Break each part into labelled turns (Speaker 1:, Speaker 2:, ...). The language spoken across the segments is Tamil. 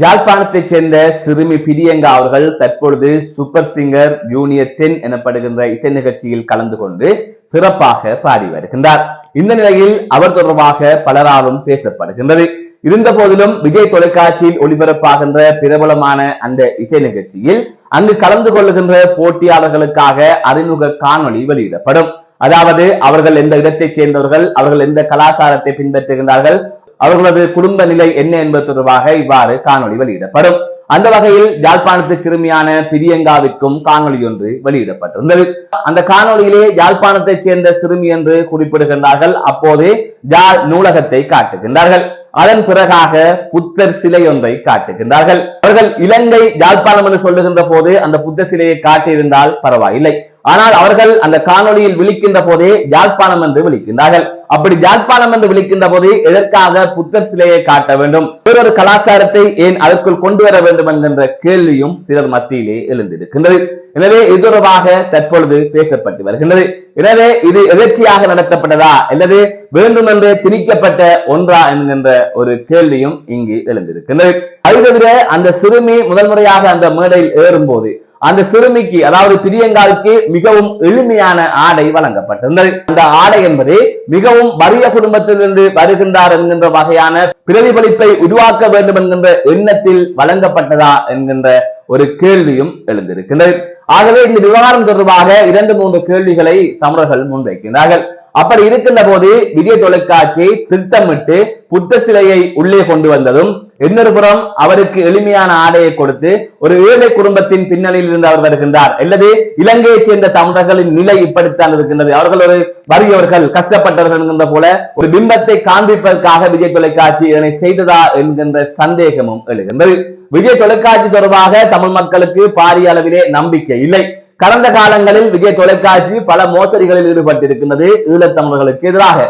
Speaker 1: யாழ்ப்பாணத்தைச் சேர்ந்த சிறுமி பிரியங்கா அவர்கள் தற்பொழுது சூப்பர் சிங்கர் ஜூனியர் டென் எனப்படுகின்ற இசை நிகழ்ச்சியில் கலந்து கொண்டு சிறப்பாக பாடி வருகின்றார். இந்த நிலையில் அவர் தொடர்பாக பலராலும் பேசப்படுகின்றது. இருந்த போதிலும் விஜய் தொலைக்காட்சியில் ஒளிபரப்பாகின்ற பிரபலமான அந்த இசை நிகழ்ச்சியில் அங்கு கலந்து கொள்ளுகின்ற போட்டியாளர்களுக்காக அறிமுக காணொளி வெளியிடப்படும். அதாவது அவர்கள் எந்த இடத்தைச் சேர்ந்தவர்கள் அவர்கள் எந்த கலாச்சாரத்தை பின்பற்றுகின்றார்கள் அவர்களது குடும்ப நிலை என்ன என்பது தொடர்பாக இவ்வாறு காணொலி வெளியிடப்படும். அந்த வகையில் யாழ்ப்பாணத்து சிறுமியான பிரியங்காவிற்கும் காணொலி ஒன்று வெளியிடப்பட்டிருந்தது. அந்த காணொலியிலே யாழ்ப்பாணத்தைச் சேர்ந்த சிறுமி என்று குறிப்பிடுகின்றார்கள். அப்போது யாழ் நூலகத்தை காட்டுகின்றார்கள். அதன் பிறகாக புத்தர் சிலை ஒன்றை காட்டுகின்றார்கள். அவர்கள் இலங்கை யாழ்ப்பாணம் என்று சொல்லுகின்ற போது அந்த புத்தர் சிலையை காட்டியிருந்தால் பரவாயில்லை. ஆனால் அவர்கள் அந்த காணொலியில் விழிக்கின்ற போதே யாழ்ப்பாணம் என்று விழிக்கின்றார்கள். அப்படி யாழ்ப்பாணம் என்று விழிக்கின்ற போது எதற்காக புத்தர் சிலையை காட்ட வேண்டும்? ஒரு கலாச்சாரத்தை ஏன் அதற்குள் கொண்டு வர வேண்டும் என்கின்ற கேள்வியும் சிலர் மத்தியிலே எழுந்திருக்கின்றது. எனவே இது தொடர்பாக தற்பொழுது பேசப்பட்டு வருகின்றது. எனவே இது எதிர்ச்சியாக நடத்தப்பட்டதா? அல்லது வேண்டுமென்றே திணிக்கப்பட்ட ஒன்றா என்கின்ற ஒரு கேள்வியும் இங்கு எழுந்திருக்கின்றது. அது தவிர அந்த சிறுமி முதல் முறையாக அந்த மேடையில் ஏறும்போது அந்த சிறுமிக்கு அதாவது பிரியங்காவுக்கு மிகவும் எளிமையான ஆடை வழங்கப்பட்டிருந்தது. அந்த ஆடை என்பது மிகவும் வறிய குடும்பத்திலிருந்து வருகின்றார் என்கின்ற வகையான பிரதிபலிப்பை உருவாக்க வேண்டும் என்கின்ற எண்ணத்தில் வழங்கப்பட்டதா என்கின்ற ஒரு கேள்வியும் எழுந்திருக்கின்றது. ஆகவே இந்த விவகாரம் தொடர்பாக இரண்டு மூன்று கேள்விகளை தமிழர்கள் முன்வைக்கின்றார்கள். அப்படி இருக்கின்ற போது விஜய் தொலைக்காட்சியை திட்டமிட்டு புத்த சிலையை உள்ளே கொண்டு வந்ததும் இன்னொரு புறம் அவருக்கு எளிமையான ஆடையை கொடுத்து ஒரு ஏழை குடும்பத்தின் பின்னணியில் இருந்து அவர் வருகின்றார். அல்லது இலங்கையைச் சேர்ந்த தமிழர்களின் நிலை இப்படித்தான் இருக்கின்றது. அவர்கள் ஒரு வறியவர்கள் கஷ்டப்பட்டவர்கள் என்கின்ற போல ஒரு பிம்பத்தை காண்பிப்பதற்காக விஜய் தொலைக்காட்சி இதனை செய்ததா என்கின்ற சந்தேகமும் எழுகின்றது. விஜய் தொலைக்காட்சி தொடர்பாக தமிழ் மக்களுக்கு பாரிய அளவிலே நம்பிக்கை இல்லை. கடந்த காலங்களில் விஜய் தொலைக்காட்சி பல மோசடிகளில் ஈடுபட்டிருக்கின்றது ஈழத்தமிழர்களுக்கு எதிராக.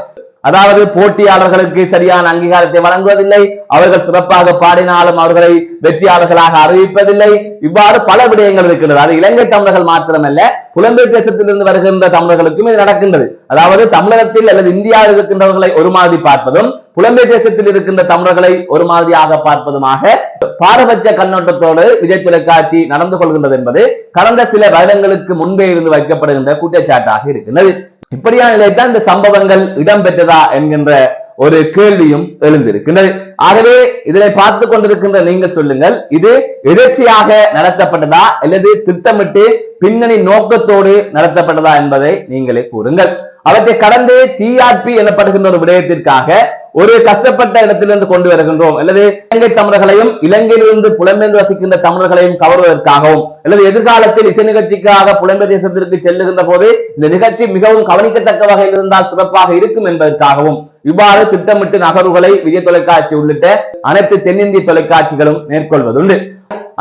Speaker 1: அதாவது போட்டியாளர்களுக்கு சரியான அங்கீகாரத்தை வழங்குவதில்லை. அவர்கள் சிறப்பாக பாடினாலும் அவர்களை வெற்றியாளர்களாக அறிவிப்பதில்லை. இவ்வாறு பல விடயங்கள் இருக்கின்றது. அது இலங்கை தமிழர்கள் மாத்திரமல்ல புலம்பெயர் தேசத்திலிருந்து வருகின்ற தமிழர்களுக்கும் இது நடக்கின்றது. அதாவது தமிழகத்தில் அல்லது இந்தியாவில் இருக்கின்றவர்களை ஒரு மாதிரி பார்ப்பதும் புலம்பெயர் தேசத்தில் இருக்கின்ற தமிழர்களை ஒரு மாதிரியாக பார்ப்பதுமாக பாரபட்ச கண்ணோட்டத்தோடு விஜய் தொலைக்காட்சி நடந்து கொள்கின்றது என்பது கடந்த சில வருடங்களுக்கு முன்பே இருந்து வைக்கப்படுகின்ற குற்றச்சாட்டாக இருக்கின்றது. இப்படியான நிலைத்தான் இந்த சம்பவங்கள் இடம்பெற்றதா என்கின்ற ஒரு கேள்வியும் எழுந்திருக்கின்றது. ஆகவே இதனை பார்த்து கொண்டிருக்கின்ற நீங்கள் சொல்லுங்கள் இது எதிர்ச்சியாக நடத்தப்பட்டதா அல்லது திட்டமிட்டு பின்னணி நோக்கத்தோடு நடத்தப்பட்டதா என்பதை நீங்களே கூறுங்கள். அவற்றை கடந்து டிஆர்பி எனப்படுகின்ற ஒரு விடயத்திற்காக ஒரு கஷ்டப்பட்ட இடத்திலிருந்து கொண்டு வருகின்றோம். அல்லது இலங்கை தமிழர்களையும் இலங்கையிலிருந்து புலம்பெயர்ந்து வசிக்கின்ற தமிழர்களையும் கவர்வதற்காகவும் அல்லது எதிர்காலத்தில் இசை நிகழ்ச்சிக்காக புலம்பெயர் தேசத்திற்கு செல்லுகின்ற போது இந்த நிகழ்ச்சி மிகவும் கவனிக்கத்தக்க வகையில் இருந்தால் சிறப்பாக இருக்கும் என்பதற்காகவும் இவ்வாறு திட்டமிட்டு நகர்வுகளை விஜய் தொலைக்காட்சி உள்ளிட்ட அனைத்து தென்னிந்திய தொலைக்காட்சிகளும் மேற்கொள்வதுண்டு.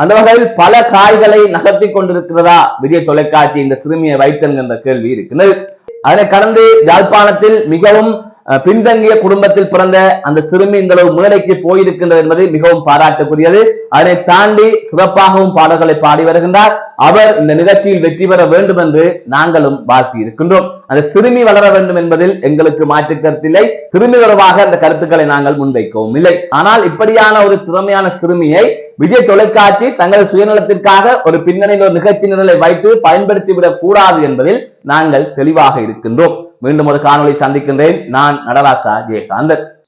Speaker 1: அந்த வகையில் பல காய்களை நகர்த்தி கொண்டிருக்கிறதா விஜய் தொலைக்காட்சி இந்த சிறுமியை வைத்தல் என்ற கேள்வி இருக்கிறது அதனை கடந்து யாழ்ப்பாணத்தில் மிகவும் பின்தங்கிய குடும்பத்தில் பிறந்த அந்த சிறுமி இந்த அளவு மேடைக்கு போயிருக்கின்றது என்பது மிகவும் பாராட்டுக்குரியது. அதனை தாண்டி சிறப்பாகவும் பாடல்களை பாடி வருகின்றார். அவர் இந்த நிகழ்ச்சியில் வெற்றி பெற வேண்டும் என்று நாங்களும் வாழ்த்தி இருக்கின்றோம் அந்த சிறுமி வளர வேண்டும் என்பதில் எங்களுக்கு மாற்று கருத்தில்லை சிறுமி தொடர்பாக அந்த கருத்துக்களை நாங்கள் முன்வைக்கவும் இல்லை. ஆனால் இப்படியான ஒரு திறமையான சிறுமியை விஜய் தொலைக்காட்சி தங்கள் சுயநலத்திற்காக ஒரு பின்னணியில் ஒரு நிகழ்ச்சி நிரலை வைத்து பயன்படுத்திவிடக் கூடாது என்பதில் நாங்கள் தெளிவாக இருக்கின்றோம். மீண்டும் ஒரு காணொலி சந்திக்கின்றேன். நான் நடராசா ஜெயகாந்தன்.